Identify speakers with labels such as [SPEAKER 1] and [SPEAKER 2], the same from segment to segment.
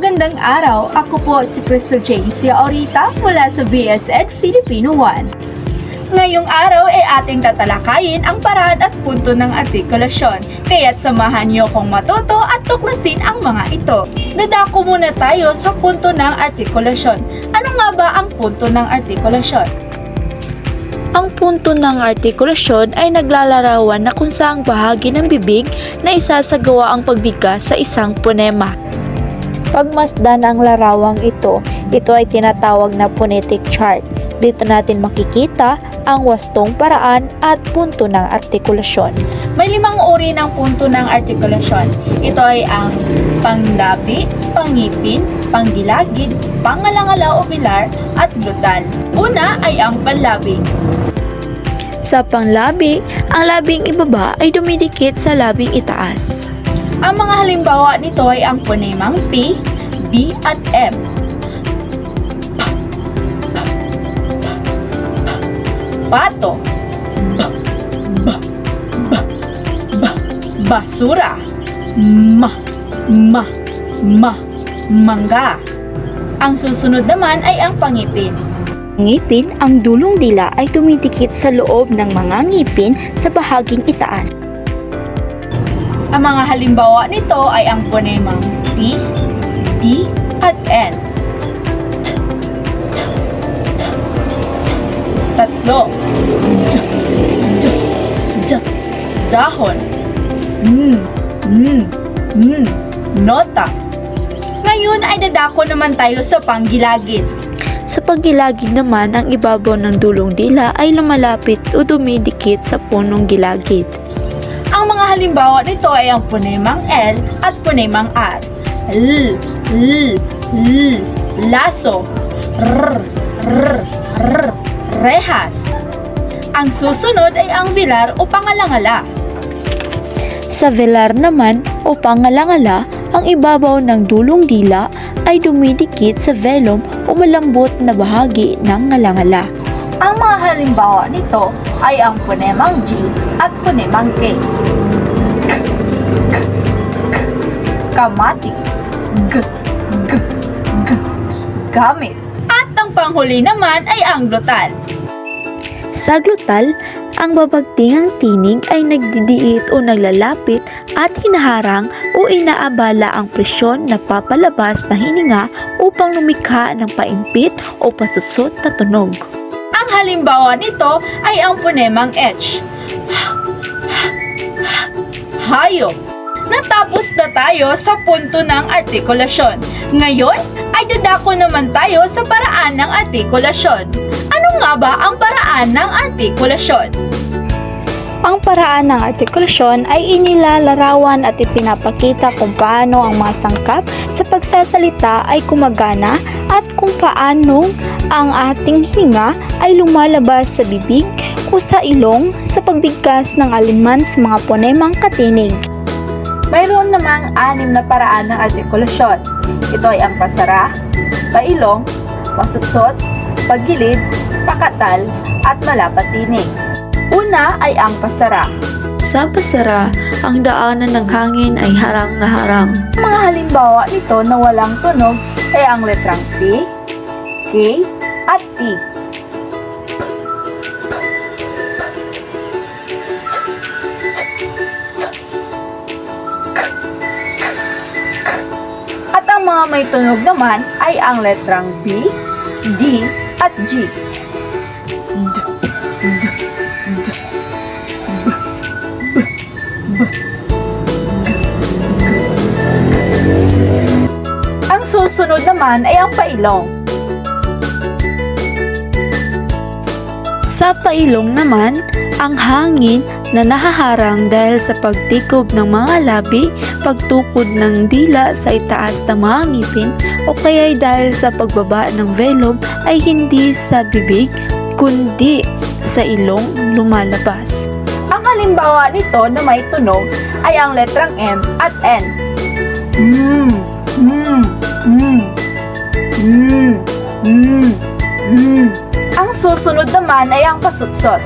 [SPEAKER 1] Magandang araw, ako po si Crystal James Aurita mula sa BSN Filipino 1. Ngayong araw ay ating tatalakayin ang paraan at punto ng artikulasyon, kaya't samahan niyo kong matuto at tuklasin ang mga ito. Dadako muna tayo sa punto ng artikulasyon. Ano nga ba ang punto ng artikulasyon?
[SPEAKER 2] Ang punto ng artikulasyon ay naglalarawan na kung saang bahagi ng bibig na isasagawa ang pagbigkas sa isang ponema. Pagmasdan ang larawang ito, ito ay tinatawag na phonetic chart. Dito natin makikita ang wastong paraan at punto ng artikulasyon.
[SPEAKER 1] May limang uri ng punto ng artikulasyon. Ito ay ang panglabi, pangipin, panggilagid, pangalangala o filar, at glutal. Una ay ang panlabi.
[SPEAKER 2] Sa panglabi, ang labing ibaba ay dumidikit sa labing itaas.
[SPEAKER 1] Ang mga halimbawa nito ay ang ponemang P, B at M. Pato. Basura. Ma, ma, ma, mangga. Ang susunod naman ay ang pangipin.
[SPEAKER 2] Ngipin, ang dulong dila ay tumidikit sa loob ng mga ngipin sa bahaging itaas.
[SPEAKER 1] Ang mga halimbawa nito ay ang ponemang T, D, at N. Tatlo. D, d, d. Dahon. Mm, mm, mm. Nota. Ngayon ay dadako naman tayo sa panggilagid.
[SPEAKER 2] Sa paggilagid naman, ang ibabaw ng dulong dila ay lumalapit o dumidikit sa punong gilagid.
[SPEAKER 1] Halimbawa nito ay ang ponemang L at ponemang R. L, L, L, laso, R, R, R, rehas. Ang susunod ay ang vilar o pangalangala.
[SPEAKER 2] Sa velar naman o pangalangala, ang ibabaw ng dulong dila ay dumidikit sa velum o malambot na bahagi ng ngalangala.
[SPEAKER 1] Ang mga halimbawa nito ay ang ponemang G at ponemang K. Kamatis. G, G, G. Gamit. At ang panghuli naman ay ang glutal.
[SPEAKER 2] Sa glutal, ang babagtingang tinig ay nagdidiit o naglalapit at hinaharang o inaabala ang presyon na papalabas na hininga upang lumikha ng paimpit o pasutsot na tunog.
[SPEAKER 1] Ang halimbawa nito ay ang ponemang H. Hayop. Natapos na tayo sa punto ng artikulasyon. Ngayon ay dadako naman tayo sa paraan ng artikulasyon. Ano nga ba ang paraan ng artikulasyon?
[SPEAKER 2] Ang paraan ng artikulasyon ay inilalarawan at ipinapakita kung paano ang mga sangkap sa pagsasalita ay kumagana at kung paano ang ating hininga ay lumalabas sa bibig o sa ilong sa pagbigkas ng aliman sa mga ponemang katinig.
[SPEAKER 1] Mayroon namang anim na paraan ng artikulasyon. Ito ay ang pasara, pailong, pasutsot, pagilid, pakatal, at malapatinig. Una ay ang pasara.
[SPEAKER 2] Sa pasara, ang daanan ng hangin ay harang na harang.
[SPEAKER 1] Ang mga halimbawa nito na walang tunog ay ang letrang P, K, at T. mga may tunog naman ay ang letrang B, D, at G. D, D, D, Ang susunod naman ay ang pailong.
[SPEAKER 2] Sa pailong naman, ang hangin na nahaharang dahil sa pagtikob ng mga labi, pagtukod ng dila sa itaas ng mga ngipin o kaya dahil sa pagbaba ng velum ay hindi sa bibig kundi sa ilong lumalabas.
[SPEAKER 1] Ang halimbawa nito na may tunog ay ang letrang M at N. Mm, mm, mm, mm, mm, mm. Ang susunod naman ay ang pasutsot.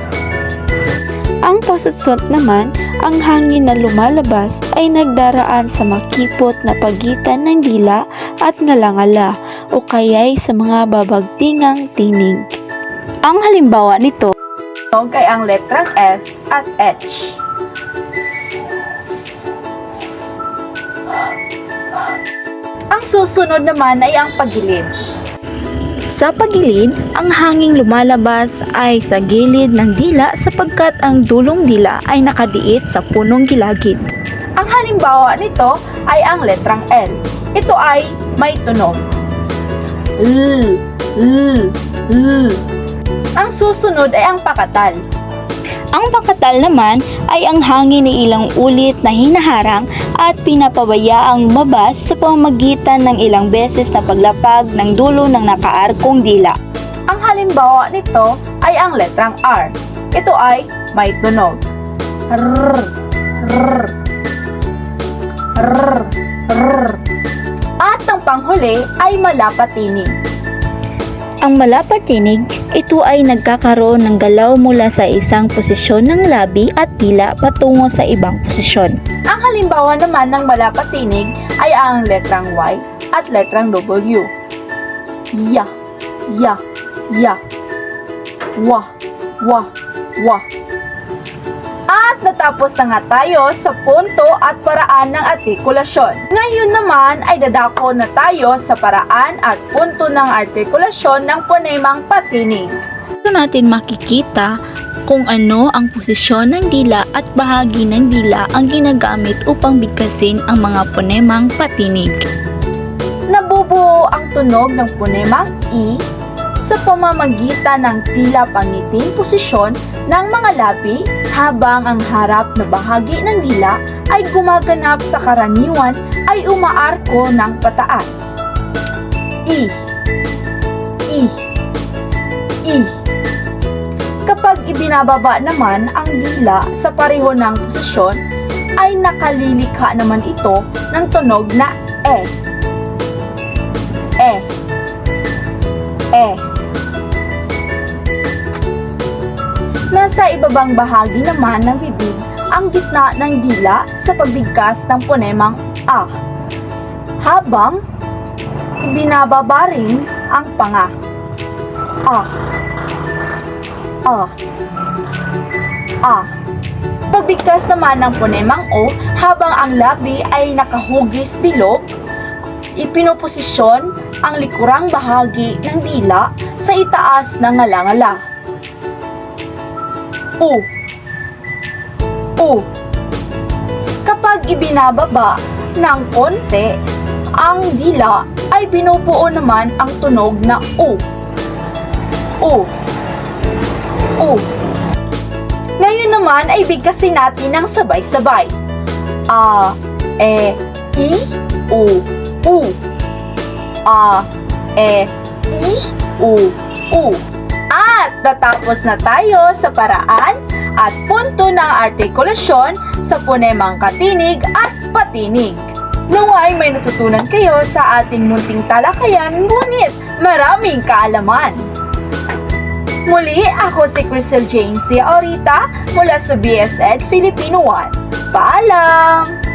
[SPEAKER 2] Ang pasutsot naman, ang hangin na lumalabas ay nagdaraan sa makipot na pagitan ng dila at ngalangala o kaya'y sa mga babagtingang tinig. Ang halimbawa nito
[SPEAKER 1] ay ang letrang S at H. Ang susunod naman ay ang pagilid.
[SPEAKER 2] Sa pagilid, ang hanging lumalabas ay sa gilid ng dila sapagkat ang dulong dila ay nakadiit sa punong gilagid.
[SPEAKER 1] Ang halimbawa nito ay ang letrang L. Ito ay may tunog. L, L, L. Ang susunod ay ang pakatal.
[SPEAKER 2] Ang pangkatal naman ay ang hangin ni ilang ulit na hinaharang at pinapabayaang mabas sa pamamagitan ng ilang beses na paglapag ng dulo ng nakaarkong dila.
[SPEAKER 1] Ang halimbawa nito ay ang letrang R. Ito ay may tunog. R, R, R, R. At ang panghuli ay malapatinig.
[SPEAKER 2] Ang malapatinig, ito ay nagkakaroon ng galaw mula sa isang posisyon ng labi at dila patungo sa ibang posisyon.
[SPEAKER 1] Ang halimbawa naman ng malapatinig ay ang letrang Y at letrang W. Ya, ya, ya. Wa, wa, wa. At natapos na nga tayo sa punto at paraan ng artikulasyon. Ngayon naman ay dadako na tayo sa paraan at punto ng artikulasyon ng ponemang patinig.
[SPEAKER 2] Dito natin makikita kung ano ang posisyon ng dila at bahagi ng dila ang ginagamit upang bigkasin ang mga ponemang patinig.
[SPEAKER 1] Nabubuo ang tunog ng ponemang I sa pamamagitan ng tila pangiting posisyon ng mga labi habang ang harap na bahagi ng dila ay gumaganap sa karaniwan ay umaarko ng pataas. I I I Kapag ibinababa naman ang dila sa pareho ng posisyon ay nakalilikha naman ito ng tunog na E. E. Nasa ibabang bahagi naman ng bibig ang gitna ng dila sa pagbigkas ng ponemang A. Habang ibinababa rin ang panga. A. A. A. Pagbigkas naman ng ponemang O habang ang labi ay nakahugis bilog, ipinoposisyon ang likurang bahagi ng dila sa itaas ng ngalangala. U. U. Kapag ibinababa ng konti, ang dila ay binubuo naman ang tunog na U. U. U. Ngayon naman ay bigkasin natin ng sabay-sabay. A, E, I, U, U. A, E, I, U, U. At natapos na tayo sa paraan at punto ng artikulasyon sa punemang katinig at patinig. Naway may natutunan kayo sa ating munting talakayan ngunit maraming kaalaman. Muli, ako si Crystal Jane C. Aurita mula sa BSED Filipino 1. Paalam!